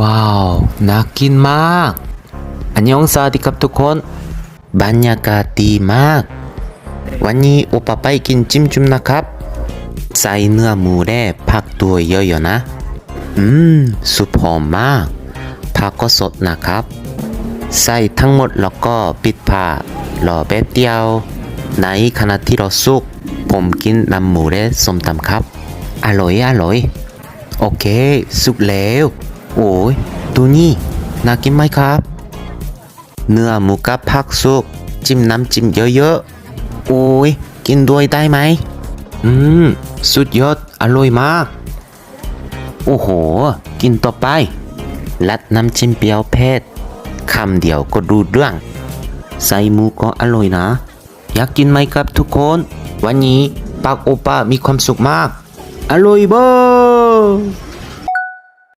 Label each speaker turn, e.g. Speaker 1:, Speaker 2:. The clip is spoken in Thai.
Speaker 1: ว้าว น่ากินมาก อันยองสวัสดีครับทุกคน บรรยากาศดีมาก วันนี้โอปะไปกินจิ้มจุ่มนะครับ ใส่เนื้อหมูแร่ผักตัวเยอะๆนะ อืม สุปหอมมาก ผักก็สดนะครับ ใส่ทั้งหมดแล้วก็ปิดผ้ารอแป๊บเดียวในขณะที่เราสุก ผมกินน้ำหมูและส้มตำครับ อร่อยอร่อย โอเค สุกแล้ว โอ้ยดูนี่น่ากินไหมครับ เนื้อหมูกับผักสุกจิ้มน้ำจิ้มเยอะๆ โอ้ยกินด้วยได้ไหม อืม สุดยอด อร่อยมาก โอ้โห กินต่อไปลัดน้ำจิ้มเปรี้ยวเผ็ดคำเดียวก็ดูเรื่อง ใส่หมูก็อร่อยนะ อยากกินไหมครับทุกคน วันนี้ปากโอป้ามีความสุขมาก อร่อยบ้อ